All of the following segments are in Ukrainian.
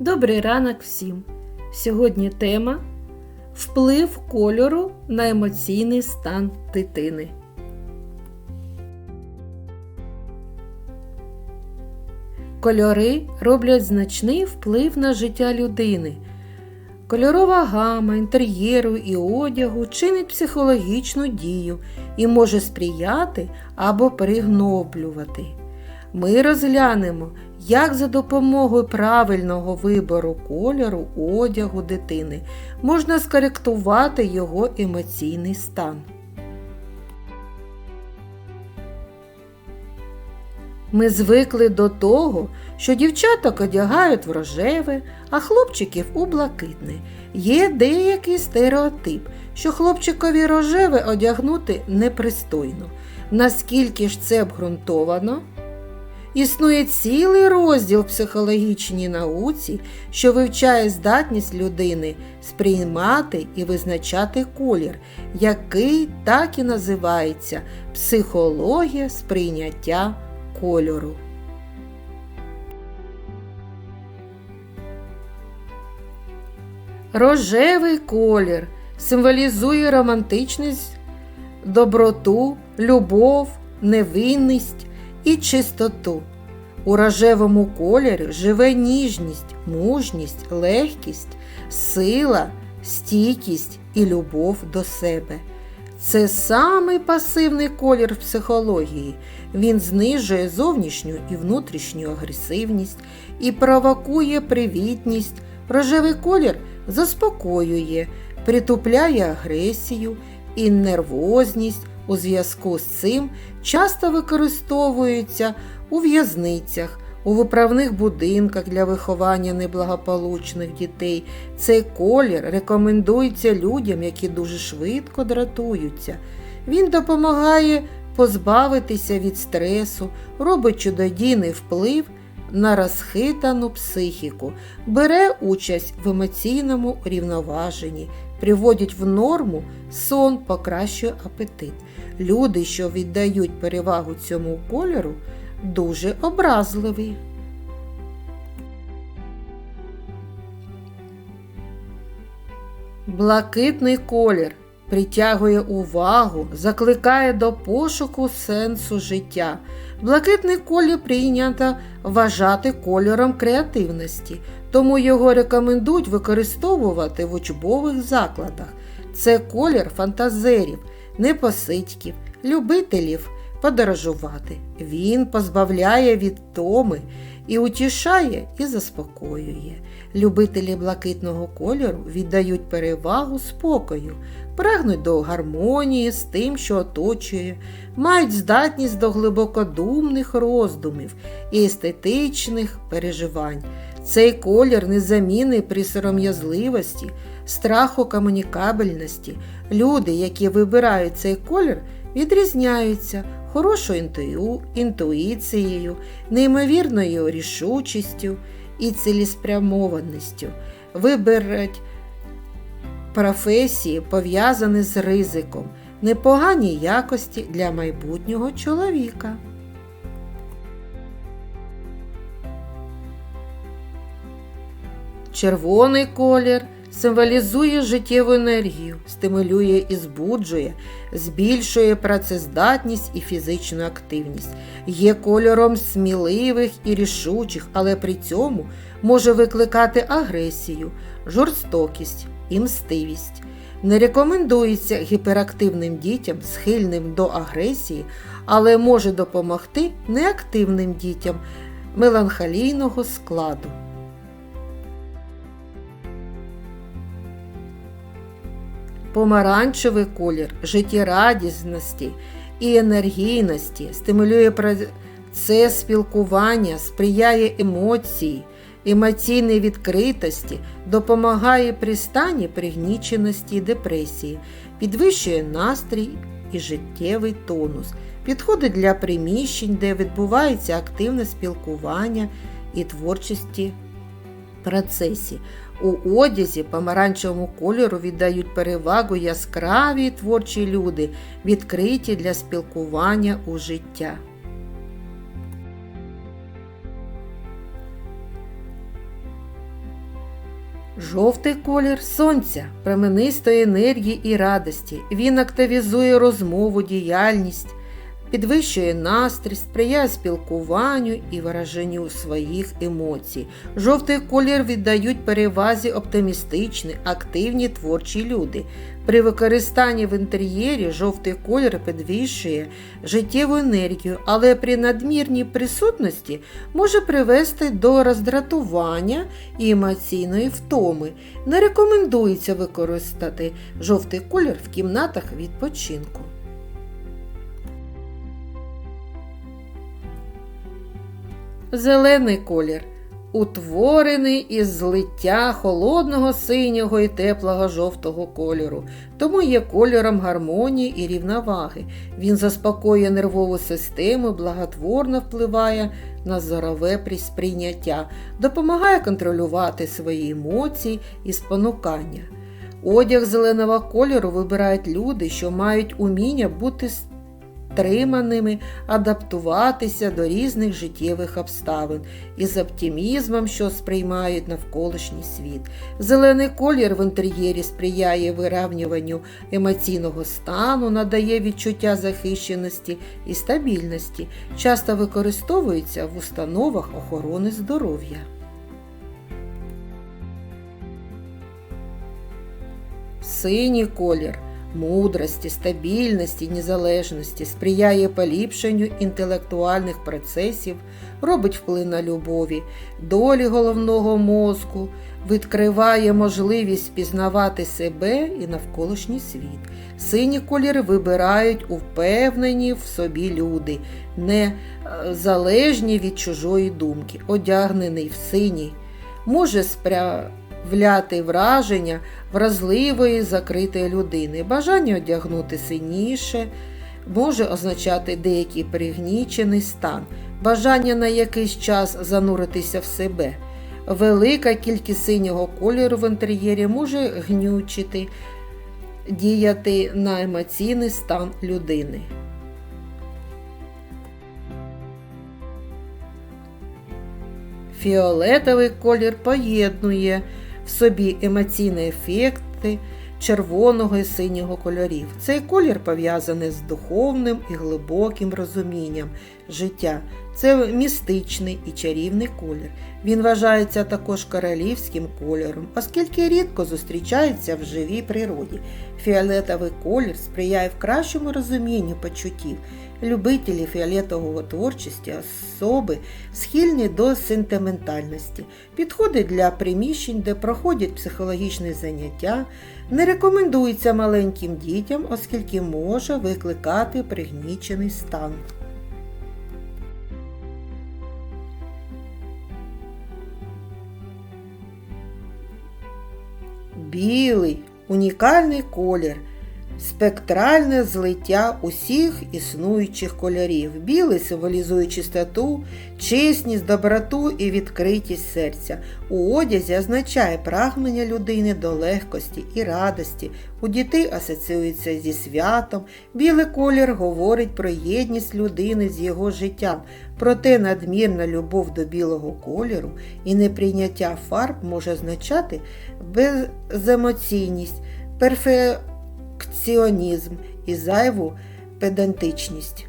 Добрий ранок всім! Сьогодні тема Вплив кольору на емоційний стан дитини. Кольори роблять значний вплив на життя людини. Кольорова гама інтер'єру і одягу чинить психологічну дію і може сприяти або пригноблювати. Ми розглянемо, як за допомогою правильного вибору кольору одягу дитини можна скоректувати його емоційний стан. Ми звикли до того, що дівчаток одягають в рожеве, а хлопчиків у блакитне. Є деякий стереотип, що хлопчикові рожеве одягнути непристойно. Наскільки ж це обґрунтовано? Існує цілий розділ в психологічній науці, що вивчає здатність людини сприймати і визначати колір, який так і називається психологія сприйняття кольору. Рожевий колір символізує романтичність, доброту, любов, невинність і чистоту. У рожевому кольорі живе ніжність, мужність, легкість, сила, стійкість і любов до себе. Це самий пасивний колір в психології. Він знижує зовнішню і внутрішню агресивність і провокує привітність. Рожевий колір заспокоює, притупляє агресію і нервозність. У зв'язку з цим часто використовуються у в'язницях, у виправних будинках для виховання неблагополучних дітей. Цей колір рекомендується людям, які дуже швидко дратуються. Він допомагає позбавитися від стресу, робить чудодійний вплив на розхитану психіку, бере участь в емоційному рівноваженні, приводить в норму сон, покращує апетит. Люди, що віддають перевагу цьому кольору, дуже образливі. Блакитний колір притягує увагу, закликає до пошуку сенсу життя. Блакитний колір прийнято вважати кольором креативності, тому його рекомендують використовувати в учбових закладах. Це колір фантазерів, непосидьків, любителів подорожувати. Він позбавляє від томи і утішає і заспокоює. Любителі блакитного кольору віддають перевагу спокою, прагнуть до гармонії з тим, що оточує, мають здатність до глибокодумних роздумів і естетичних переживань. Цей колір незамінний при сором'язливості, страху комунікабельності. Люди, які вибирають цей колір, відрізняються хорошою інтуїцією, неймовірною рішучістю і цілеспрямованістю. Виберуть професії, пов'язані з ризиком, непогані якості для майбутнього чоловіка. Червоний колір символізує життєву енергію, стимулює і збуджує, збільшує працездатність і фізичну активність, є кольором сміливих і рішучих, але при цьому може викликати агресію, жорстокість і мстивість. Не рекомендується гіперактивним дітям, схильним до агресії, але може допомогти неактивним дітям меланхолійного складу. Помаранчевий колір життєрадісності і енергійності, стимулює процес спілкування, сприяє емоції, емоційній відкритості, допомагає при стані пригніченості і депресії, підвищує настрій і життєвий тонус, підходить для приміщень, де відбувається активне спілкування і творчості процесі. У одязі помаранчевому кольору віддають перевагу яскраві творчі люди, відкриті для спілкування у життя. Жовтий колір сонця, променистої енергії і радості. Він активізує розмову, діяльність, підвищує настрій, сприяє спілкуванню і вираженню своїх емоцій. Жовтий колір віддають перевазі оптимістичні, активні творчі люди. При використанні в інтер'єрі жовтий колір підвищує життєву енергію, але при надмірній присутності може привести до роздратування і емоційної втоми. Не рекомендується використати жовтий колір в кімнатах відпочинку. Зелений колір утворений із злиття холодного синього і теплого жовтого кольору, тому є кольором гармонії і рівноваги. Він заспокоює нервову систему, благотворно впливає на зорове сприйняття, допомагає контролювати свої емоції і спонукання. Одяг зеленого кольору вибирають люди, що мають уміння бути стриманими, адаптуватися до різних життєвих обставин і з оптимізмом, що сприймають навколишній світ. Зелений колір в інтер'єрі сприяє виравнюванню емоційного стану, надає відчуття захищеності і стабільності, часто використовується в установах охорони здоров'я. Синій колір мудрості, стабільності, незалежності, сприяє поліпшенню інтелектуальних процесів, робить вплив на любові, долі головного мозку, відкриває можливість пізнавати себе і навколишній світ. Сині кольори вибирають упевнені в собі люди, не е, залежні від чужої думки, одягнений в синій. Може спря вляти враження вразливої закритої людини. Бажання одягнути синіше може означати деякий пригнічений стан, бажання на якийсь час зануритися в себе. Велика кількість синього кольору в інтер'єрі може гнючити, діяти на емоційний стан людини. Фіолетовий колір поєднує в собі емоційні ефекти червоного і синього кольорів. Цей колір пов'язаний з духовним і глибоким розумінням життя. Це містичний і чарівний колір. Він вважається також королівським кольором, оскільки рідко зустрічається в живій природі. Фіолетовий колір сприяє в кращому розумінню почуттів. Любителі фіолетового творчості особи схильні до сентиментальності, підходить для приміщень, де проходять психологічні заняття, не рекомендується маленьким дітям, оскільки може викликати пригнічений стан. Білий унікальний колір спектральне злиття усіх існуючих кольорів. Білий символізує чистоту, чесність, доброту і відкритість серця. У одязі означає прагнення людини до легкості і радості. У дітей асоціюється зі святом. Білий колір говорить про єдність людини з його життям. Проте надмірна любов до білого кольору і неприйняття фарб може означати беземоційність, перфе перфекціонізм і зайву педантичність.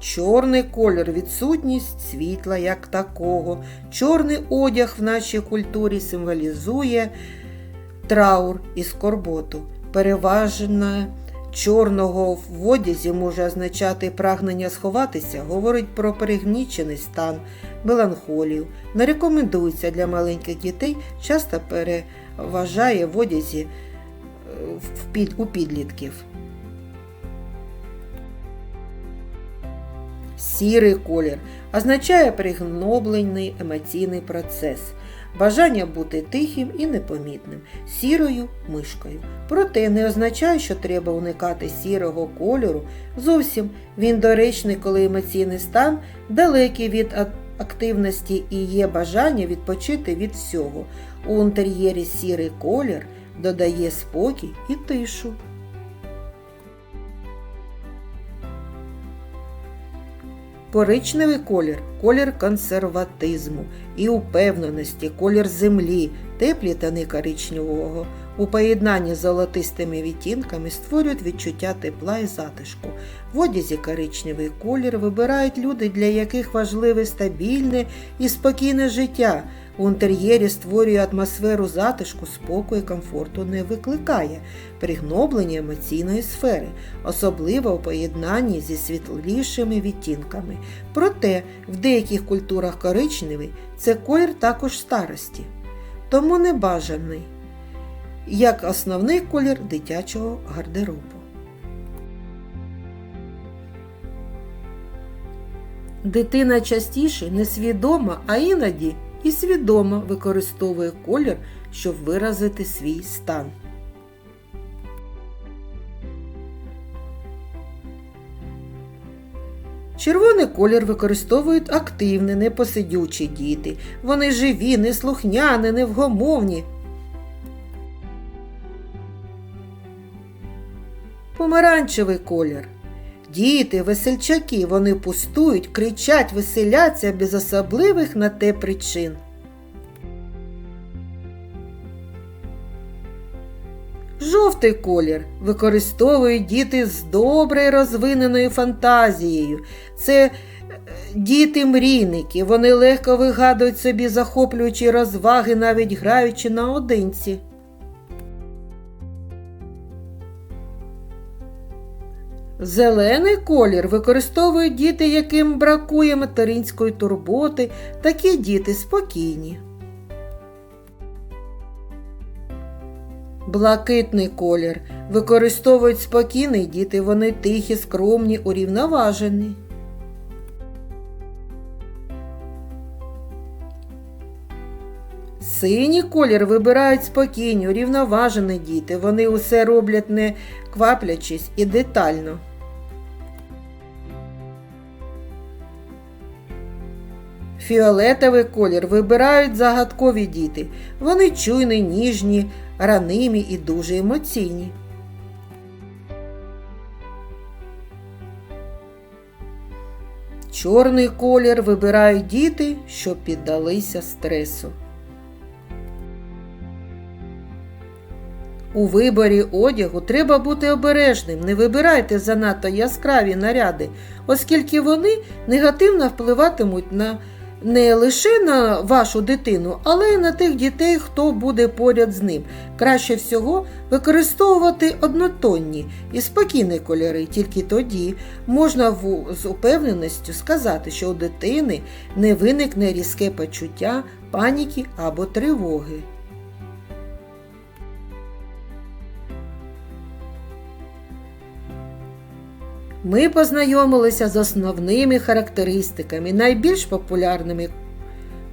Чорний колір відсутність світла як такого. Чорний одяг в нашій культурі символізує траур і скорботу. Переважне чорного в одязі може означати прагнення сховатися, говорить про перегнічений стан, меланхолію. Не рекомендується для маленьких дітей, часто переважає в одязі е, у підлітків. Сірий колір означає пригноблений емоційний процес бажання бути тихим і непомітним, сірою мишкою. Проте не означає, що треба уникати сірого кольору. Зовсім він доречний, коли емоційний стан далекий від активності і є бажання відпочити від всього. У інтер'єрі сірий колір додає спокій і тишу. Коричневий колір колір консерватизму і упевненості, колір землі, теплі тани коричневого. У поєднанні з золотистими відтінками створюють відчуття тепла і затишку. В одязі коричневий колір вибирають люди, для яких важливе стабільне і спокійне життя. У інтер'єрі створює атмосферу затишку, спокою, і комфорту не викликає, пригноблення емоційної сфери, особливо у поєднанні зі світлішими відтінками. Проте в деяких культурах коричневий це колір також старості, тому не бажаний як основний колір дитячого гардеробу. Дитина частіше несвідома, а іноді і свідомо використовує колір, щоб виразити свій стан. Червоний колір використовують активні, непосидючі діти. Вони живі, неслухняні, невгомовні. Помаранчевий колір. Діти, весельчаки, вони пустують, кричать, веселяться без особливих на те причин. Жовтий колір використовують діти з добре розвиненою фантазією. Це е, діти-мрійники, вони легко вигадують собі захоплюючі розваги, навіть граючи наодинці. Зелений колір використовують діти, яким бракує материнської турботи, такі діти спокійні. Блакитний колір використовують спокійні діти, вони тихі, скромні, урівноважені. Синій колір вибирають спокійні, урівноважені діти. Вони усе роблять не кваплячись і детально. Фіолетовий колір вибирають загадкові діти. Вони чуйні, ніжні, ранимі і дуже емоційні. Чорний колір вибирають діти, що піддалися стресу. У виборі одягу треба бути обережним, не вибирайте занадто яскраві наряди, оскільки вони негативно впливатимуть на не лише на вашу дитину, але й на тих дітей, хто буде поряд з ним. Краще всього використовувати однотонні і спокійні кольори, тільки тоді можна з упевненістю сказати, що у дитини не виникне різке почуття паніки або тривоги. Ми познайомилися з основними характеристиками, найбільш популярними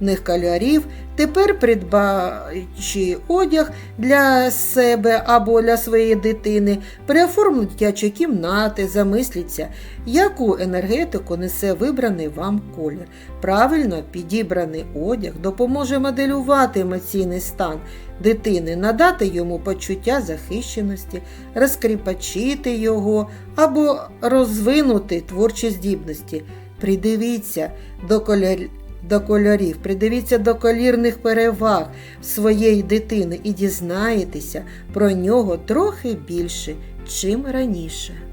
них кольорів. Тепер, придбаючи одяг для себе або для своєї дитини, переоформлюють дитячі кімнати, замисліться, яку енергетику несе вибраний вам колір. Правильно підібраний одяг допоможе моделювати емоційний стан дитини, надати йому почуття захищеності, розкріпачити його або розвинути творчі здібності. Придивіться до кольорів до кольорів, придивіться до колірних переваг своєї дитини і дізнаєтеся про нього трохи більше, чим раніше.